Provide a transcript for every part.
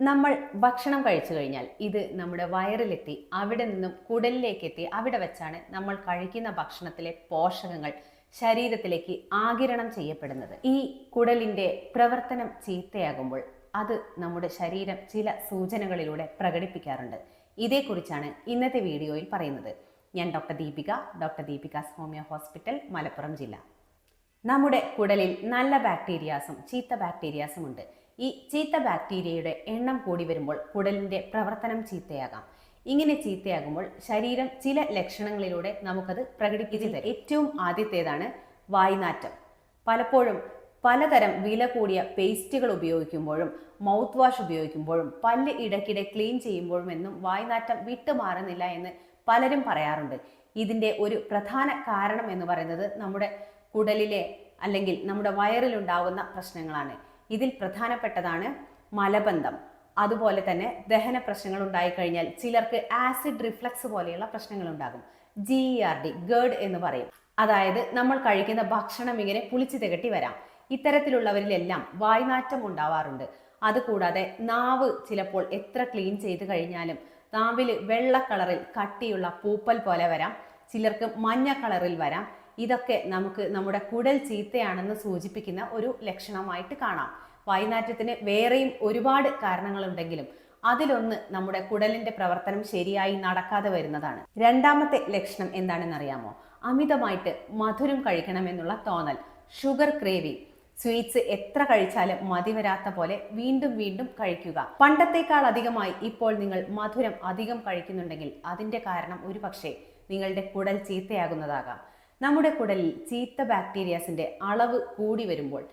നമ്മൾ ഭക്ഷണം കഴിച്ചു കഴിഞ്ഞാൽ ഇത് നമ്മുടെ വയറിലെത്തി അവിടെ നിന്നും കുടലിലേക്ക് എത്തി അവിടെ വെച്ചാണ് നമ്മൾ കഴിക്കുന്ന ഭക്ഷണത്തിലെ പോഷകങ്ങൾ ശരീരത്തിലേക്ക് ആകിരണം ചെയ്യപ്പെടുന്നത്. ഈ കുടലിന്റെ പ്രവർത്തനം ചീത്തയാകുമ്പോൾ അത് നമ്മുടെ ശരീരം ചില സൂചനകളിലൂടെ പ്രകടിപ്പിക്കാറുണ്ട്. ഇതേക്കുറിച്ചാണ് ഇന്നത്തെ വീഡിയോയിൽ പറയുന്നത്. ഞാൻ doctor Deepika doctor Deepika's homeo hospital Malappuram ജില്ല. നമ്മുടെ കുടലിൽ നല്ല ബാക്ടീരിയാസും ചീത്ത ബാക്ടീരിയാസും ഉണ്ട്. ഈ ചീത്ത ബാക്ടീരിയയുടെ എണ്ണം കൂടി വരുമ്പോൾ കുടലിന്റെ പ്രവർത്തനം ചീത്തയാകാം. ഇങ്ങനെ ചീത്തയാകുമ്പോൾ ശരീരം ചില ലക്ഷണങ്ങളിലൂടെ നമുക്കത് പ്രകടിപ്പിച്ചു തരും. ഏറ്റവും ആദ്യത്തേതാണ് വായ്നാറ്റം. പലപ്പോഴും പലതരം വില കൂടിയ പേസ്റ്റുകൾ ഉപയോഗിക്കുമ്പോഴും മൗത്ത് വാഷ് ഉപയോഗിക്കുമ്പോഴും പല്ല് ഇടയ്ക്കിടെ ക്ലീൻ ചെയ്യുമ്പോഴും എന്നും വായ്നാറ്റം വിട്ടുമാറുന്നില്ല എന്ന് പലരും പറയാറുണ്ട്. ഇതിന്റെ ഒരു പ്രധാന കാരണം എന്ന് പറയുന്നത് നമ്മുടെ കുടലിലെ അല്ലെങ്കിൽ നമ്മുടെ വയറിലുണ്ടാകുന്ന പ്രശ്നങ്ങളാണ്. ഇതിൽ പ്രധാനപ്പെട്ടതാണ് മലബന്ധം. അതുപോലെ തന്നെ ദഹന പ്രശ്നങ്ങൾ ഉണ്ടായിക്കഴിഞ്ഞാൽ ചിലർക്ക് ആസിഡ് റിഫ്ലക്സ് പോലെയുള്ള പ്രശ്നങ്ങൾ ഉണ്ടാകും ജി ആർ ഡി ഗേഡ് എന്ന് പറയും. അതായത് നമ്മൾ കഴിക്കുന്ന ഭക്ഷണം ഇങ്ങനെ പുളിച്ചു തികട്ടി വരാം. ഇത്തരത്തിലുള്ളവരിലെല്ലാം വായ്നാറ്റം ഉണ്ടാവാറുണ്ട്. അതുകൂടാതെ നാവ് ചിലപ്പോൾ എത്ര ക്ലീൻ ചെയ്ത് കഴിഞ്ഞാലും നാവിൽ വെള്ള കളറിൽ കട്ടിയുള്ള പൂപ്പൽ പോലെ വരാം. ചിലർക്ക് മഞ്ഞ കളറിൽ വരാം. ഇതൊക്കെ നമുക്ക് നമ്മുടെ കുടൽ ചീത്തയാണെന്ന് സൂചിപ്പിക്കുന്ന ഒരു ലക്ഷണമായിട്ട് കാണാം. വായുനാറ്റത്തിന് വേറെയും ഒരുപാട് കാരണങ്ങളുണ്ടെങ്കിലും അതിലൊന്ന് നമ്മുടെ കുടലിന്റെ പ്രവർത്തനം ശരിയായി നടക്കാതെ വരുന്നതാണ്. രണ്ടാമത്തെ ലക്ഷണം എന്താണെന്നറിയാമോ? അമിതമായിട്ട് മധുരം കഴിക്കണമെന്നുള്ള തോന്നൽ. ഷുഗർ ക്രേവിംഗ് സ്വീറ്റ്സ് എത്ര കഴിച്ചാലും മതി വരാത്ത പോലെ വീണ്ടും വീണ്ടും കഴിക്കുക. പണ്ടത്തേക്കാൾ അധികമായി ഇപ്പോൾ നിങ്ങൾ മധുരം അധികം കഴിക്കുന്നുണ്ടെങ്കിൽ അതിന്റെ കാരണം ഒരു പക്ഷേ നിങ്ങളുടെ കുടൽ ചീത്തയാകുന്നതാകാം. നമ്മുടെ കുടലിൽ ചീത്ത ബാക്ടീരിയാസിന്റെ അളവ് കൂടി വരുമ്പോൾ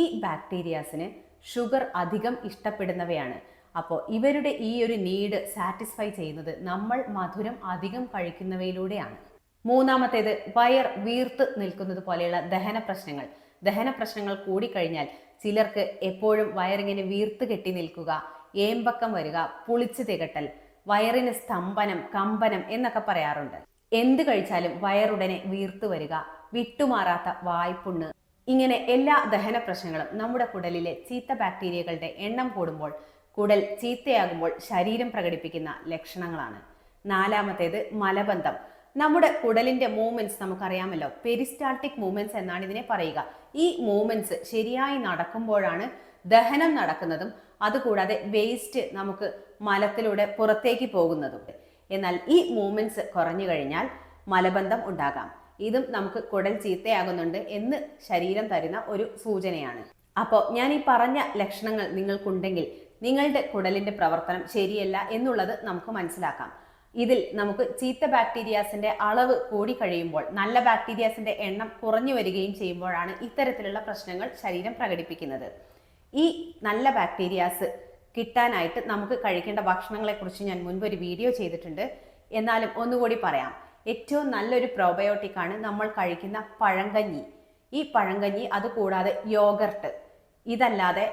ഈ ബാക്ടീരിയാസിന് ഷുഗർ അധികം ഇഷ്ടപ്പെടുന്നവയാണ്. അപ്പോൾ ഇവരുടെ ഈ ഒരു നീഡ് സാറ്റിസ്ഫൈ ചെയ്യുന്നത് നമ്മൾ മധുരം അധികം കഴിക്കുന്നവയിലൂടെയാണ്. മൂന്നാമത്തേത് വയർ വീർത്ത് നിൽക്കുന്നത് പോലെയുള്ള ദഹന പ്രശ്നങ്ങൾ. ദഹന പ്രശ്നങ്ങൾ കൂടിക്കഴിഞ്ഞാൽ ചിലർക്ക് എപ്പോഴും വയറിങ്ങനെ വീർത്ത് കെട്ടി നിൽക്കുക ഏമ്പക്കം വരിക പുളിച്ചു തികട്ടൽ വയറിന് സ്തംഭനം കമ്പനം എന്നൊക്കെ പറയാറുണ്ട്. എന്ത് കഴിച്ചാലും വയറുടനെ വീർത്ത് വരിക വിട്ടുമാറാത്ത വായ്പുണ്ണ് ഇങ്ങനെ എല്ലാ ദഹന പ്രശ്നങ്ങളും നമ്മുടെ കുടലിലെ ചീത്ത ബാക്ടീരിയകളുടെ എണ്ണം കൂടുമ്പോൾ കുടൽ ചീത്തയാകുമ്പോൾ ശരീരം പ്രകടിപ്പിക്കുന്ന ലക്ഷണങ്ങളാണ്. നാലാമത്തേത് മലബന്ധം. നമ്മുടെ കുടലിന്റെ മൂവ്മെന്റ്സ് നമുക്കറിയാമല്ലോ. പെരിസ്റ്റാൾട്ടിക് മൂവ്മെന്റ്സ് എന്നാണ് ഇതിനെ പറയുക. ഈ മൂവ്മെന്റ്സ് ശരിയായി നടക്കുമ്പോഴാണ് ദഹനം നടക്കുന്നതും അതുകൂടാതെ വേസ്റ്റ് നമുക്ക് മലത്തിലൂടെ പുറത്തേക്ക് പോകുന്നതും. എന്നാൽ ഈ മൂവ്മെന്റ്സ് കുറഞ്ഞു കഴിഞ്ഞാൽ മലബന്ധം ഉണ്ടാകാം. ഇതും നമുക്ക് കുടൽ ചീത്തയാകുന്നുണ്ട് എന്ന് ശരീരം തരുന്ന ഒരു സൂചനയാണ്. അപ്പോൾ ഞാൻ ഈ പറഞ്ഞ ലക്ഷണങ്ങൾ നിങ്ങൾക്കുണ്ടെങ്കിൽ നിങ്ങളുടെ കുടലിന്റെ പ്രവർത്തനം ശരിയല്ല എന്നുള്ളത് നമുക്ക് മനസ്സിലാക്കാം. ഇതിൽ നമുക്ക് ചീത്ത ബാക്ടീരിയാസിന്റെ അളവ് കൂടി കഴിയുമ്പോൾ നല്ല ബാക്ടീരിയാസിന്റെ എണ്ണം കുറഞ്ഞു വരികയും ചെയ്യുമ്പോഴാണ് ഇത്തരത്തിലുള്ള പ്രശ്നങ്ങൾ ശരീരം പ്രകടിപ്പിക്കുന്നത്. ഈ നല്ല ബാക്ടീരിയാസ് കിട്ടാനായിട്ട് നമുക്ക് കഴിക്കേണ്ട ഭക്ഷണങ്ങളെക്കുറിച്ച് ഞാൻ മുൻപ് ഒരു വീഡിയോ ചെയ്തിട്ടുണ്ട്. എന്നാലും ഒന്നുകൂടി പറയാം. ഏറ്റവും നല്ലൊരു പ്രോബയോട്ടിക് ആണ് നമ്മൾ കഴിക്കുന്ന പഴങ്കഞ്ഞി. ഈ പഴങ്കഞ്ഞി അതുകൂടാതെ യോഗർട്ട് ഇതല്ലാതെ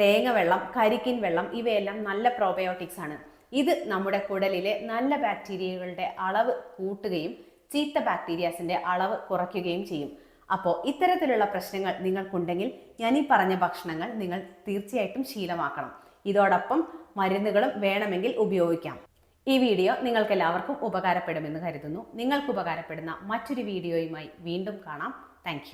തേങ്ങ വെള്ളം കരിക്കിൻ വെള്ളം ഇവയെല്ലാം നല്ല പ്രോബയോട്ടിക്സ് ആണ്. ഇത് നമ്മുടെ കുടലിലെ നല്ല ബാക്ടീരിയകളുടെ അളവ് കൂട്ടുകയും ചീത്ത ബാക്ടീരിയാസിന്റെ അളവ് കുറയ്ക്കുകയും ചെയ്യും. അപ്പോൾ ഇത്തരത്തിലുള്ള പ്രശ്നങ്ങൾ നിങ്ങൾക്കുണ്ടെങ്കിൽ ഞാൻ ഈ പറഞ്ഞ ഭക്ഷണങ്ങൾ നിങ്ങൾ തീർച്ചയായിട്ടും ശീലമാക്കണം. ഇതോടൊപ്പം മരുന്നുകളും വേണമെങ്കിൽ ഉപയോഗിക്കാം. ഈ വീഡിയോ നിങ്ങൾക്ക് എല്ലാവർക്കും ഉപകാരപ്പെടുമെന്ന് കരുതുന്നു. നിങ്ങൾക്ക് ഉപകാരപ്പെടുന്ന മറ്റൊരു വീഡിയോയുമായി വീണ്ടും കാണാം. താങ്ക്